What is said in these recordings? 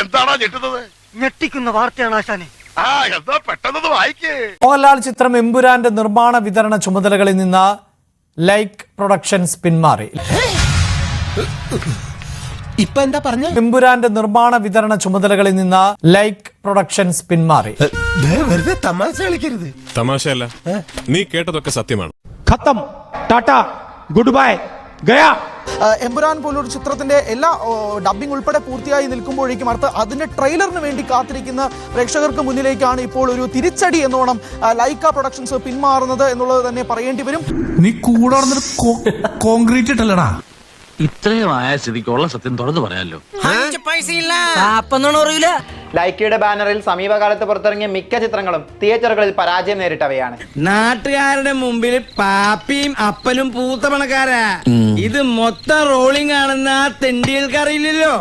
എന്താണോ ഞെട്ടുന്നത്? ഞെട്ടിക്കുന്ന വാർത്തയാണ് ആശാനെ. മോഹൻലാൽ ചിത്രം എമ്പുരാന്റെ നിർമ്മാണ വിതരണ ചുമതലകളിൽ നിന്ന് ലൈക്ക് പ്രൊഡക്ഷൻസ് പിന്മാറി. ഇപ്പൊ എന്താ പറഞ്ഞ? എമ്പുരാന്റെ നിർമ്മാണ വിതരണ ചുമതലകളിൽ നിന്ന് ലൈക്ക് പ്രൊഡക്ഷൻസ് പിന്മാറി. വെറുതെ തമാശ കളിക്കരുത്. തമാശയല്ല. നീ കേട്ടതൊക്കെ സത്യമാണ്. ഖത്തം ടാറ്റ ഗുഡ് ബൈ ഗയാ. എമ്പുരാൻ പോലൊരു ചിത്രത്തിന്റെ എല്ലാ ഡബ്ബിംഗ് ഉൾപ്പെടെ പൂർത്തിയായി നിൽക്കുമ്പോഴേക്കും അടുത്ത് അതിന്റെ ട്രെയിലറിന് വേണ്ടി കാത്തിരിക്കുന്ന പ്രേക്ഷകർക്ക് മുന്നിലേക്കാണ് ഇപ്പോൾ ഒരു തിരിച്ചടി എന്നോണം ലൈക്ക പ്രൊഡക്ഷൻസ് പിന്മാറുന്നത് എന്നുള്ളത് തന്നെ പറയേണ്ടി വരും. നീ കൂടെ കോൺക്രീറ്റ് ഇട്ടല്ലടാ. ഇത്രയും ആയ സ്ഥിതിക്കുള്ള സത്യം തുറന്നു പറയാലോ. ലൈക്കയുടെ ബാനറിൽ സമീപകാലത്ത് പുറത്തിറങ്ങിയ മിക്ക ചിത്രങ്ങളും തിയേറ്ററുകളിൽ പരാജയം നേരിട്ടവയാണ്. നാട്ടുകാരുടെ മുമ്പിൽ പാപ്പിയും അപ്പനും പൂത്ത പണക്കാരാ ഇത് മൊത്തം റോളിംഗ് ആണെന്ന് ആ തെണ്ടികൾക്കറിയില്ലല്ലോ.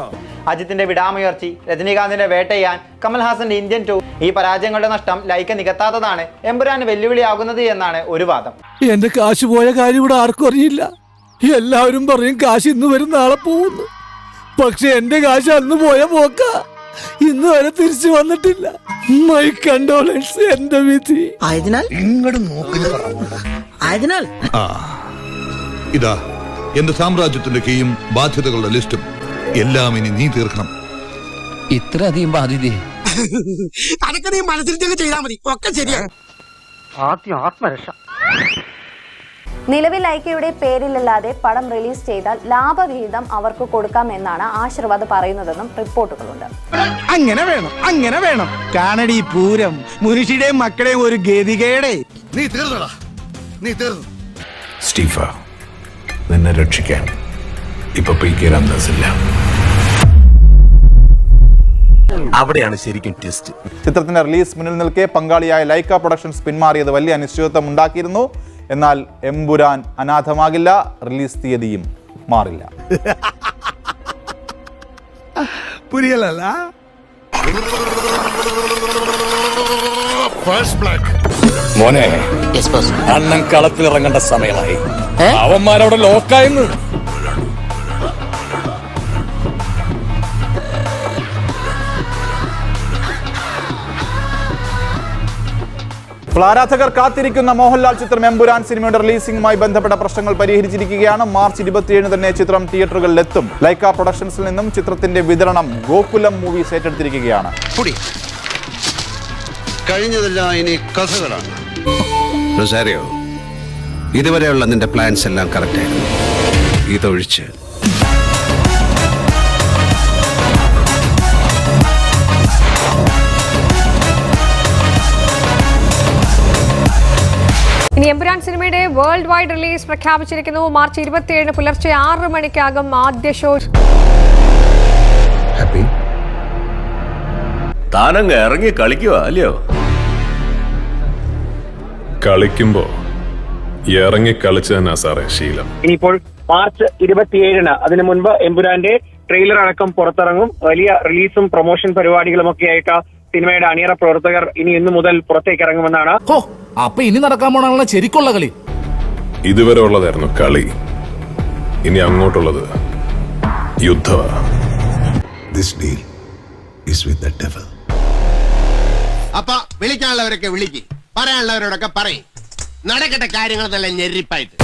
അജിത്തിന്റെ വിടാമുയർച്ചി രജനീകാന്തിന്റെ വേട്ടയാൻ കമൽഹാസന്റെ ഇന്ത്യൻ ടു ഈ പരാജയങ്ങളുടെ നഷ്ടം ലൈക്ക നികത്താത്തതാണ് എമ്പുരാന് വെല്ലുവിളിയാകുന്നത് എന്നാണ് ഒരു വാദം. എന്റെ കാശ് പോയ കാര്യം ഇവിടെ ആർക്കും അറിയില്ല. എല്ലാവരും പറയും കാശ് ഇന്ന് വരും നാളെ പോകുന്നു. പക്ഷെ എന്റെ കാശ് അന്ന് പോയ പോക്ക. ഇന്ന് വരെ തിരിച്ചു വന്നിട്ടില്ല. മൈ കണ്ടോളൻസ് എന്റെ വിധി. ആയതിനാൽ? ആയതിനാൽ? ഇതാ എന്റെ സാമ്രാജ്യത്തിന്റെ കീയും ബാധ്യതകളുടെ ലിസ്റ്റും. എല്ലാം ഇനി നീ തീർക്കണം. ഇത്രയധികം ബാധ്യതയെ? അതൊക്കെ നീ മനസ്സിൽ ചെയ്താൽ മതി. ഒക്കെ ശരിയാ. ആദ്യം ആത്മരക്ഷ. നിലവിൽ ഐക്യയുടെ പേരിലല്ലാതെ പടം റിലീസ് ചെയ്താൽ ലാഭവിഹിതം അവർക്ക് കൊടുക്കാമെന്നാണ് ആശീർവാദ് പറയുന്നതെന്നും റിപ്പോർട്ടുകളുണ്ട്. അങ്ങനെ വേണം അങ്ങനെ വേണം. കാണടി പൂരം മുനുഷ്യയുടെയും മക്കളെയും ഒരു ഗതികേടെ. നീ തീർന്നടാ. നീ തീർന്നു. സ്റ്റീഫ നിന്നെ രക്ഷിക്കാൻ ഇപ്പൊ പി കെ രാംദാസില്ല അവിടെയാണ് ശരിക്കും ടെസ്റ്റ്. ചിത്രത്തിന്റെ റിലീസ് മുന്നിൽ നിൽക്കെ പങ്കാളിയായ ലൈക്ക പ്രൊഡക്ഷൻസ് പിന്മാറിയത് വലിയ അനിശ്ചിതത്വം ഉണ്ടാക്കിയിരുന്നു. എന്നാൽ എമ്പുരാൻ അനാഥമാകില്ല റിലീസ് തീയതിയും മാറില്ല. പുരിയല്ല ഫസ്റ്റ് ബ്ലാക്ക് മോനെ അണ്ണൻ കളത്തിലിറങ്ങേണ്ട സമയമായി. അവന്മാരവിടെ ലോക്കായെന്ന് ആരാധകർ കാത്തിരിക്കുന്ന മോഹൻലാൽ ചിത്രം എമ്പുരാൻ സിനിമയുടെ റിലീസിംഗുമായി ബന്ധപ്പെട്ട പ്രശ്നങ്ങൾ പരിഹരിച്ചിരിക്കുകയാണ്. മാർച്ച് ഇരുപത്തിയേഴ് തന്നെ ചിത്രം തിയേറ്ററുകളിൽ എത്തും ലൈക്ക പ്രൊഡക്ഷൻസിൽ നിന്നും ചിത്രത്തിന്റെ വിതരണം ഗോകുലം മൂവീസ് ഏറ്റെടുത്തിരിക്കുകയാണ്. കഴിഞ്ഞതെല്ലാം ഇനി കഥകളാണ്. റൊസാരിയോ ഇതുവരെയുള്ള നിന്റെ പ്ലാൻസ് എല്ലാം കറക്റ്റ് ആയിരുന്നു. ഇതൊഴിച്ച് ഇനി എമ്പുരാൻ സിനിമയുടെ വേൾഡ് വൈഡ് റിലീസ് പ്രഖ്യാപിച്ചിരിക്കുന്നു. മാർച്ച് ഇരുപത്തിയേഴിന് പുലർച്ചെ ആറ് മണിക്കാകും ആദ്യ ഷോ ഹാപ്പി താനങ്ങ് ഇറങ്ങി കളിക്കുക അല്ലയോ? കളിക്കുമ്പോ ഇറങ്ങി കളിച്ചു തന്നെ സാറേ ശീലം. ഇനിയിപ്പോൾ മാർച്ച് ഇരുപത്തിയേഴിന് അതിനു മുൻപ് എമ്പുരാന്റെ ട്രെയിലർ അടക്കം പുറത്തിറങ്ങും. വലിയ റിലീസും പ്രൊമോഷൻ പരിപാടികളും ഒക്കെ ആയിട്ട് സിനിമയുടെ അണിയറ പ്രവർത്തകർ ഇനി ഇന്നു മുതൽ പുറത്തേക്ക് ഇറങ്ങുമെന്നാണ്. അപ്പൊ ഇനി നടക്കാൻ പോണാണല്ലോ ശരിക്കുള്ള കളി. ഇതുവരെ ഉള്ളതായിരുന്നു കളി. ഇനി അങ്ങോട്ടുള്ളത് യുദ്ധ. This deal is with the devil അപ്പൊ വിളിക്കാനുള്ളവരൊക്കെ വിളിക്ക്. പറയാനുള്ളവരോടൊക്കെ പറയും. നടക്കട്ടെ കാര്യങ്ങൾ നല്ല ഞെരിപ്പായിട്ട്.